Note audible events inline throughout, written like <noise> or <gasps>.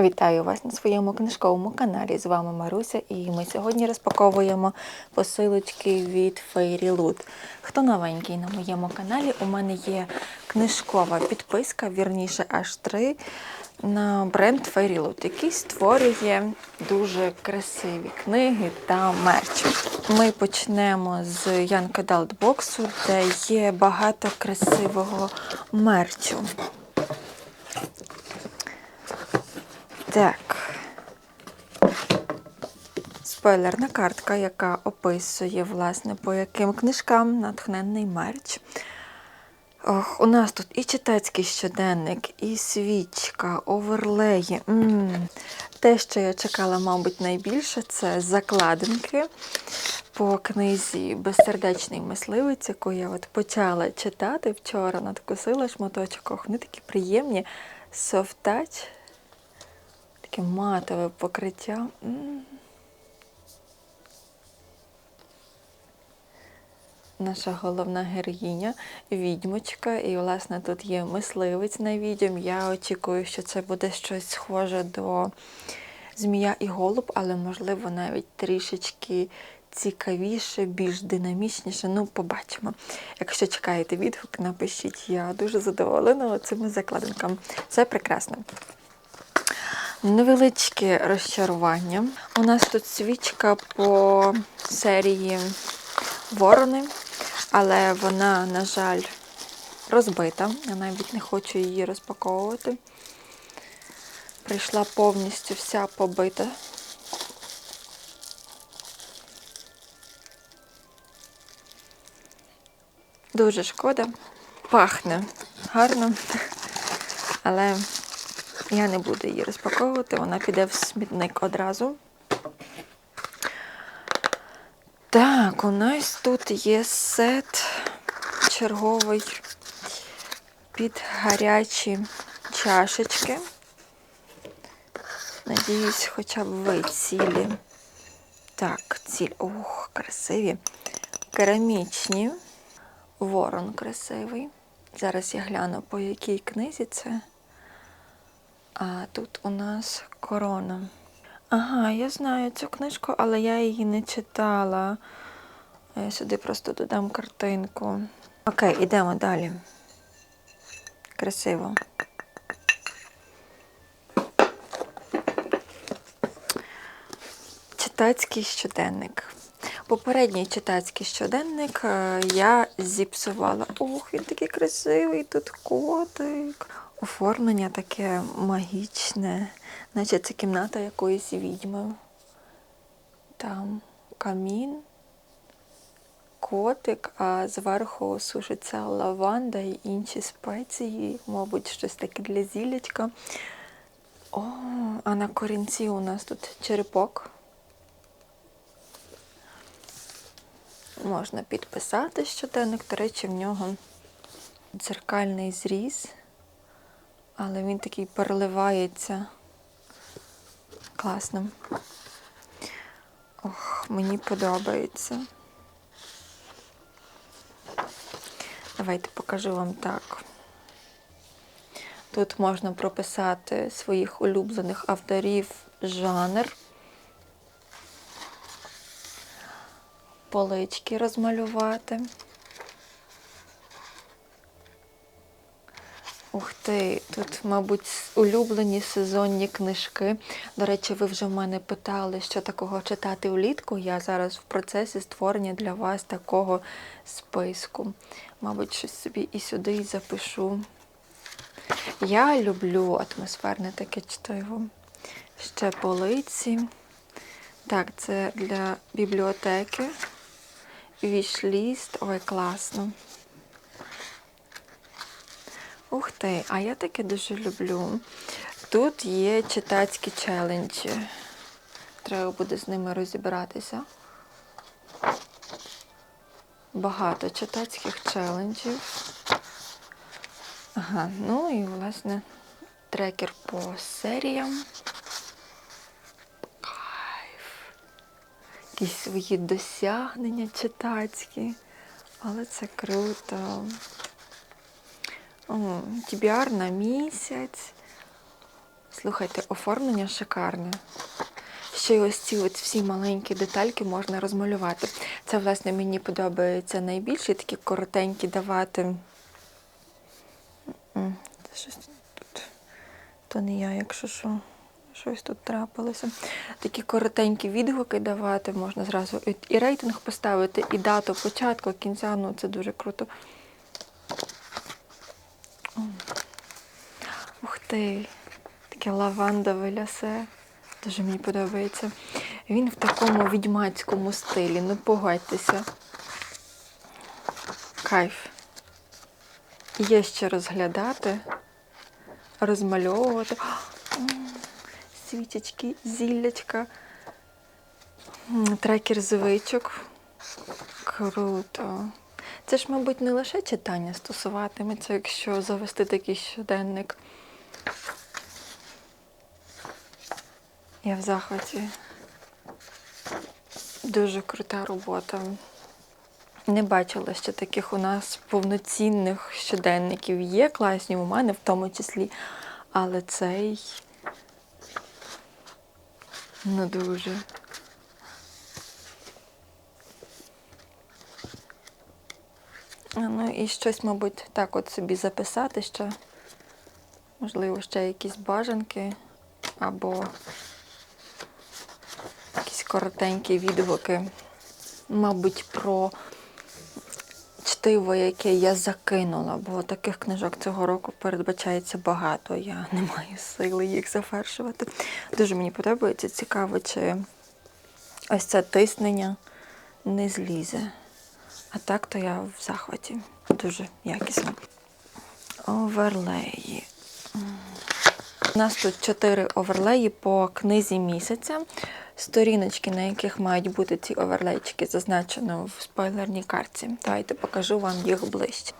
Вітаю вас на своєму книжковому каналі. З вами Маруся, і ми сьогодні розпаковуємо посилочки від Fairy Loot. Хто новенький на моєму каналі? У мене є книжкова підписка, вірніше аж три, на бренд Fairy Loot, який створює дуже красиві книги та мерч. Ми почнемо з Young Adult боксу, де є багато красивого мерчу. Так. Спойлерна картка, яка описує, власне, по яким книжкам натхненний мерч. Ох, у нас тут і читацький щоденник, і свічка, оверлеї. м м Те, що я чекала, мабуть, найбільше, це закладинки по книзі Безсердечний мисливець, яку я от почала читати вчора, надкусила шматочок. Вони такі приємні. Touch таке матове покриття. Наша головна героїня відьмочка, і, власне, тут є мисливець на відьом. Я очікую, що це буде щось схоже до Змія і голуб, але, можливо, навіть трішечки цікавіше, більш динамічніше. Ну, побачимо. Якщо чекаєте відгук, напишіть. Я дуже задоволена цими закладинками. Це прекрасно. Невеличке розчарування. У нас тут свічка по серії Ворони, але вона, на жаль, розбита. Я навіть не хочу її розпаковувати. Прийшла повністю вся побита. Дуже шкода. Пахне гарно, але я не буду її розпаковувати, вона піде в смітник одразу. Так, у нас тут є сет черговий під гарячі чашечки. Надіюсь, хоча б ви цілі. Так, ціль. Ох, красиві. Керамічні. Ворон красивий. Зараз я гляну, по якій книзі це. А тут у нас корона. Ага, я знаю цю книжку, але я її не читала. Я сюди просто додам картинку. Окей, йдемо далі. Красиво. Читацький щоденник. Попередній читацький щоденник е, я зіпсувала. Ох, він такий красивий, тут котик. Оформлення таке магічне, наче це кімната якоїсь відьми. Там камін, котик, а зверху сушиться лаванда і інші спеції, мабуть, щось таке для зілячка. О, а на корінці у нас тут черепок. Можна підписати щоденник, до речі, в нього дзеркальний зріз але він такий переливається класно. Ох, мені подобається. Давайте покажу вам так. Тут можна прописати своїх улюблених авторів жанр, полички розмалювати. Ух ти, тут, мабуть, улюблені сезонні книжки. До речі, ви вже в мене питали, що такого читати влітку. Я зараз в процесі створення для вас такого списку. Мабуть, щось собі і сюди і запишу. Я люблю атмосферне таке чтиво. Ще полиці. Так, це для бібліотеки. Вішліст. Ой, класно. Ух ти, а я таке дуже люблю. Тут є читацькі челенджі. Треба буде з ними розібратися. Багато читацьких челенджів. Ага, ну і, власне, трекер по серіям. Кайф. Якісь свої досягнення читацькі. Але це круто. TBR на місяць. Слухайте, оформлення шикарне. Ще й ось ці от всі маленькі детальки можна розмалювати. Це, власне, мені подобається найбільше, такі коротенькі давати. Це Щось тут. То не я, якщо що. Щось тут трапилося. Такі коротенькі відгуки давати, можна зразу і рейтинг поставити, і дату початку, кінця. Ну, це дуже круто. Ух ти! Таке лавандове лясе. Дуже мені подобається. Він в такому відьмацькому стилі. Ну погодьтеся. Кайф. Є ще розглядати, розмальовувати. Свічечки, зіллячка. Трекер звичок. Круто. Це ж, мабуть, не лише читання стосуватиметься, якщо завести такий щоденник. Я в захваті. Дуже крута робота. Не бачила ще таких у нас повноцінних щоденників. Є класні у мене в тому числі, але цей ну дуже. Ну і щось, мабуть, так от собі записати ще. Можливо, ще якісь бажанки або якісь коротенькі відгуки, мабуть, про чтиво, яке я закинула, бо таких книжок цього року передбачається багато. Я <laughs> не маю сили їх завершувати. Дуже мені подобається. Цікаво, чи ось це тиснення не злізе. А так то я в захваті. Дуже якісно. Оверлеї. У нас тут чотири оверлеї по книзі місяця. Сторіночки, на яких мають бути ці оверлейчики, зазначено в спойлерній картці. Давайте покажу вам їх ближче.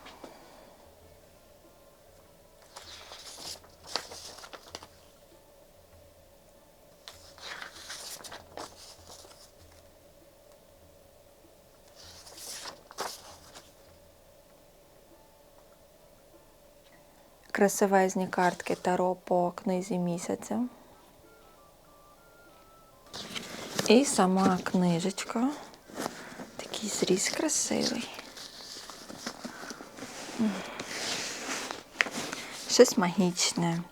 Красивезні картки Таро по книзі місяця. І сама книжечка. Такий зріз красивий. Щось магічне.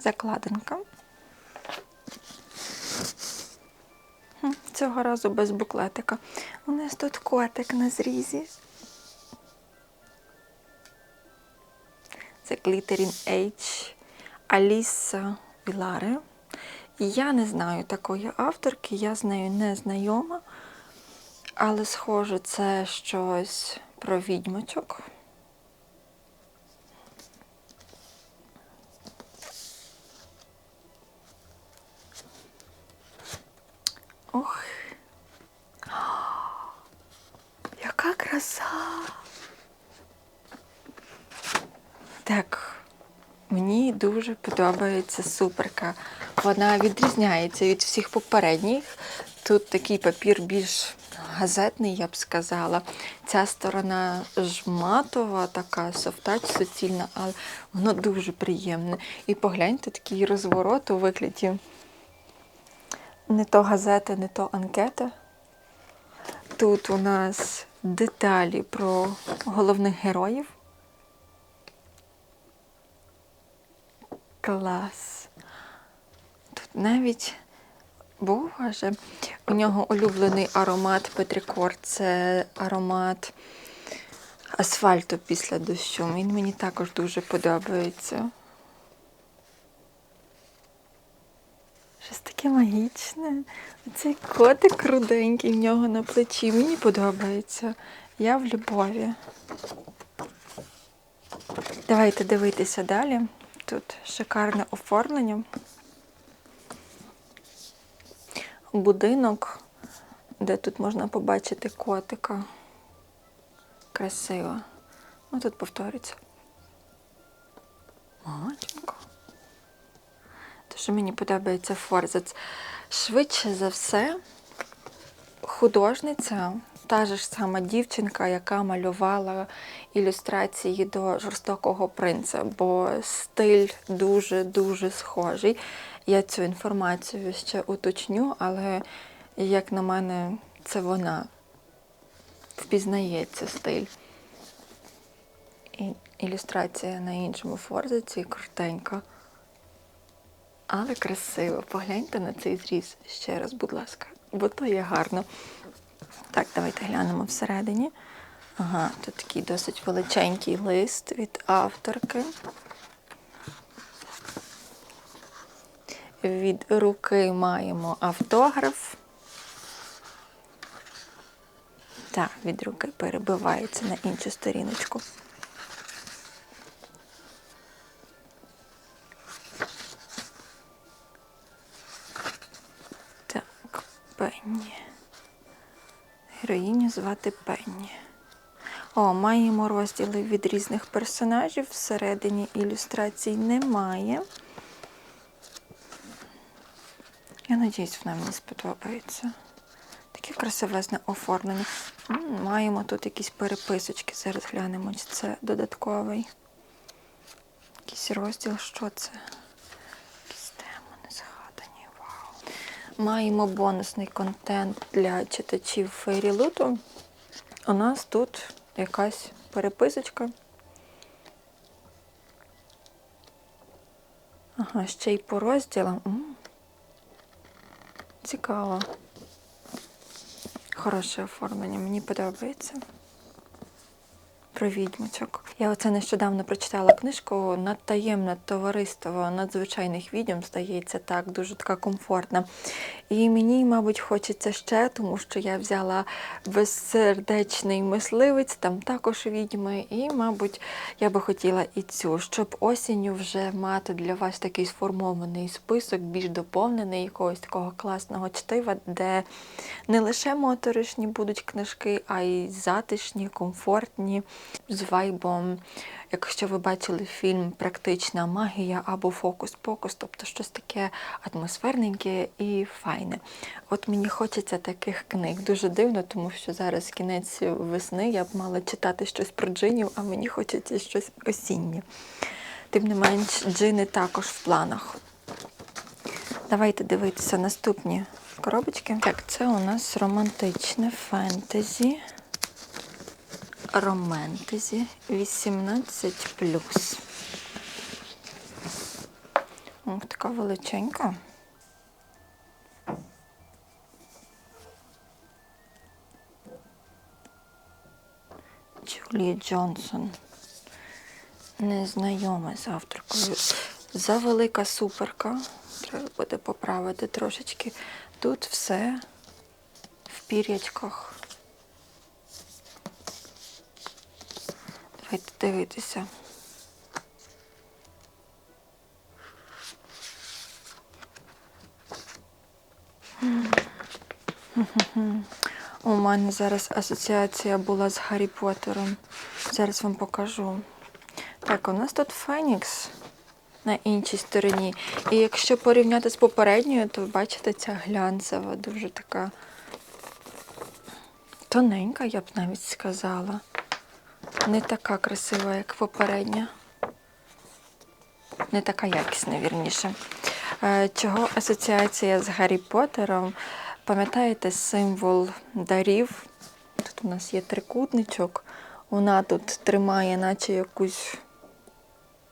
Закладинка. Цього разу без буклетика. У нас тут котик на зрізі. Це Glittering Age Аліса Віларе. Я не знаю такої авторки, я з нею не знайома, але схоже, це щось про відьмочок. Ох. <gasps> Яка краса! Так, мені дуже подобається суперка. Вона відрізняється від всіх попередніх. Тут такий папір більш газетний, я б сказала. Ця сторона жматова, така софтач суцільна, але воно дуже приємне. І погляньте такий розворот у вигляді не то газети, не то анкета. Тут у нас деталі про головних героїв. Клас. Тут навіть, боже, у нього улюблений аромат Петрикор. Це аромат асфальту після дощу. Він мені також дуже подобається. Щось таке магічне. Цей котик руденький в нього на плечі. Мені подобається. Я в любові. Давайте дивитися далі. Тут шикарне оформлення. Будинок, де тут можна побачити котика. Красиво. Ну тут повторюється. Матінко. Дуже мені подобається форзац. Швидше за все, художниця та ж сама дівчинка, яка малювала ілюстрації до жорстокого принца, бо стиль дуже-дуже схожий. Я цю інформацію ще уточню, але як на мене, це вона впізнається стиль. І ілюстрація на іншому форзиці крутенька. Але красиво. Погляньте на цей зріз ще раз, будь ласка, бо то є гарно. Так, давайте глянемо всередині. Ага, тут такий досить величенький лист від авторки. Від руки маємо автограф. Так, від руки перебивається на іншу сторіночку. Так, Пенні. Героїню звати Пенні. О, маємо розділи від різних персонажів. Всередині ілюстрацій немає. Я надіюсь, вона мені сподобається. Таке красивезне оформлення. Маємо тут якісь переписочки. Зараз глянемо, чи це додатковий. Якийсь розділ, що це? Маємо бонусний контент для читачів Фейрілуту. У нас тут якась переписочка. Ага, ще й по розділам. Цікаво. Хороше оформлення, мені подобається. Про відьмочок. Я оце нещодавно прочитала книжку Надтаємне товариство надзвичайних відьом, здається, так, дуже така комфортна. І мені, мабуть, хочеться ще, тому що я взяла безсердечний мисливець, там також відьми. І, мабуть, я би хотіла і цю, щоб осінню вже мати для вас такий сформований список, більш доповнений якогось такого класного чтива, де не лише моторошні будуть книжки, а й затишні, комфортні, з вайбом. Якщо ви бачили фільм Практична магія або Фокус-покус, тобто щось таке атмосферненьке і файне. От мені хочеться таких книг. Дуже дивно, тому що зараз кінець весни я б мала читати щось про джинів, а мені хочеться щось осіннє. Тим не менш, джини також в планах. Давайте дивитися наступні коробочки. Так, це у нас романтичне фентезі. Романтезі 18 Ох, така величенька. Джулія Джонсон. Незнайома з авторкою. Завелика суперка. Треба буде поправити трошечки. Тут все в пір'ячках. Давайте дивитися. У мене зараз асоціація була з Гаррі Поттером. Зараз вам покажу. Так, у нас тут Фенікс на іншій стороні. І якщо порівняти з попередньою, то бачите, ця глянцева, дуже така тоненька, я б навіть сказала. Не така красива, як попередня. Не така якісна, вірніше. Е, Чого асоціація з Гаррі Поттером? Пам'ятаєте символ дарів? Тут у нас є трикутничок. Вона тут тримає, наче якусь.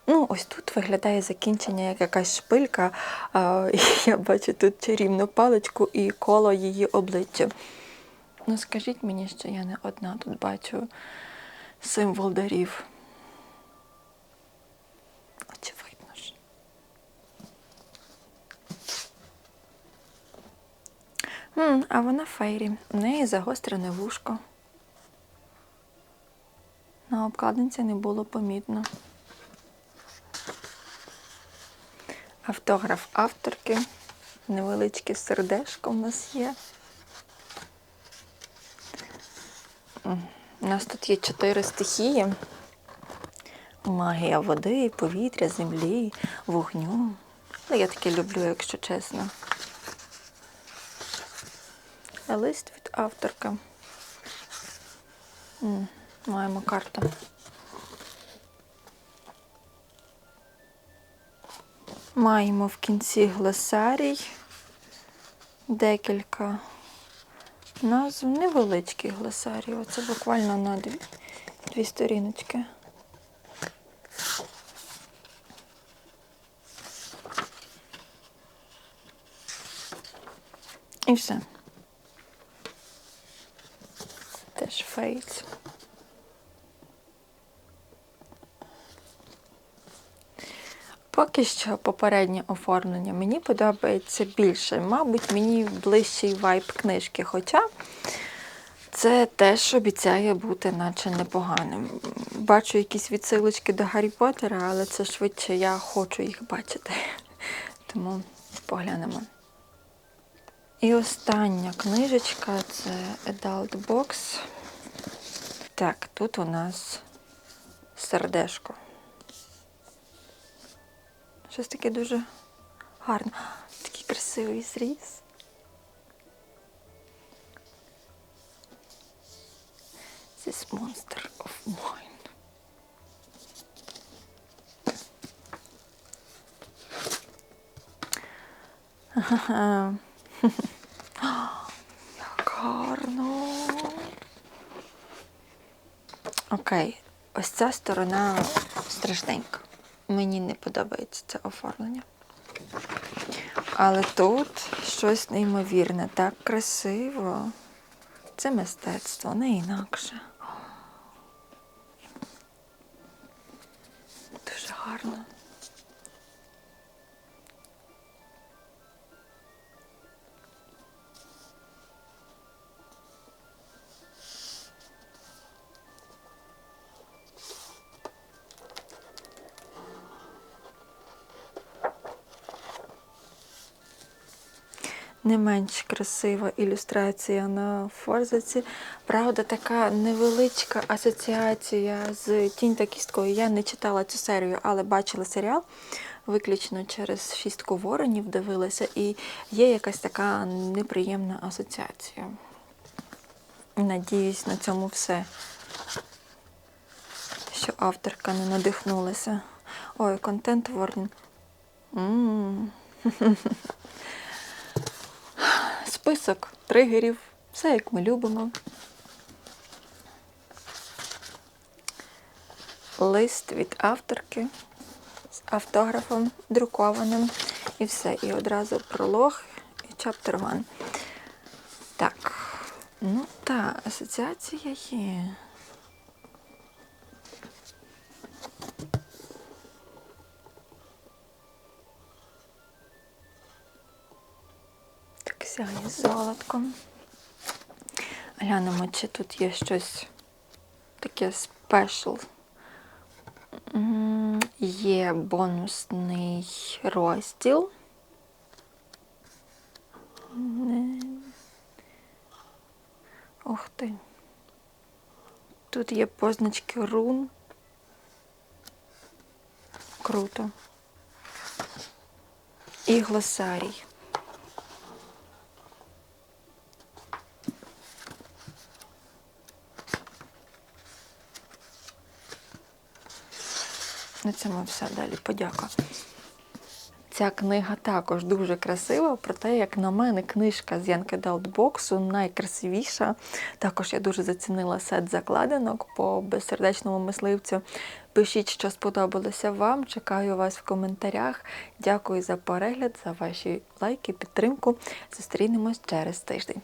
Ну, ось тут виглядає закінчення як якась шпилька. <laughs> Я бачу тут чарівну паличку і коло її обличчя. Ну, скажіть мені, що я не одна тут бачу символ дарів. Очевидно ж. М, а вона фейрі. У неї загострене вушко. На обкладинці не було помітно. Автограф авторки. Невеличке сердешко в нас є. У нас тут є чотири стихії. Магія води, повітря, землі, вогню. Але я таке люблю, якщо чесно. Лист від авторки. Маємо карту. Маємо в кінці глосарій, декілька назв, невеличкий глосарій. Оце буквально на дві, дві сторіночки. І все. Теж фейс. Поки що попереднє оформлення мені подобається більше. Мабуть, мені ближчий вайб книжки. Хоча це теж обіцяє бути наче непоганим. Бачу якісь відсилочки до Гаррі Поттера, але це швидше я хочу їх бачити. <laughs> Тому поглянемо. І остання книжечка це Adult Box. Так, тут у нас сердешко. Щось таке дуже гарне. Такий красивий зріз. This monster of mine. <laughs> Гарно. Окей, ось ця сторона страшненька. Мені не подобається це оформлення. Але тут щось неймовірне, так красиво. Це мистецтво, не інакше. Дуже гарно. Не менш красива ілюстрація на форзаці. Правда, така невеличка асоціація з Тінь та кісткою. Я не читала цю серію, але бачила серіал виключно через шістку воронів дивилася, і є якась така неприємна асоціація. Надіюсь, на цьому все, що авторка не надихнулася. Ой, контент ворн. <laughs> Список тригерів, все як ми любимо. Лист від авторки з автографом друкованим. І все. І одразу пролог і чаптер 1. Так, ну та, асоціація є. Так сяє золотком. Глянемо, чи тут є щось таке спешл. Є бонусний розділ. Ух ти. Тут є позначки рун. Круто. І глосарій. На цьому все далі. Подяка. Ця книга також дуже красива, проте, як на мене, книжка з Янки Далдбоксу найкрасивіша. Також я дуже зацінила сет закладинок по безсердечному мисливцю. Пишіть, що сподобалося вам. Чекаю вас в коментарях. Дякую за перегляд, за ваші лайки, підтримку. Зустрінемось через тиждень.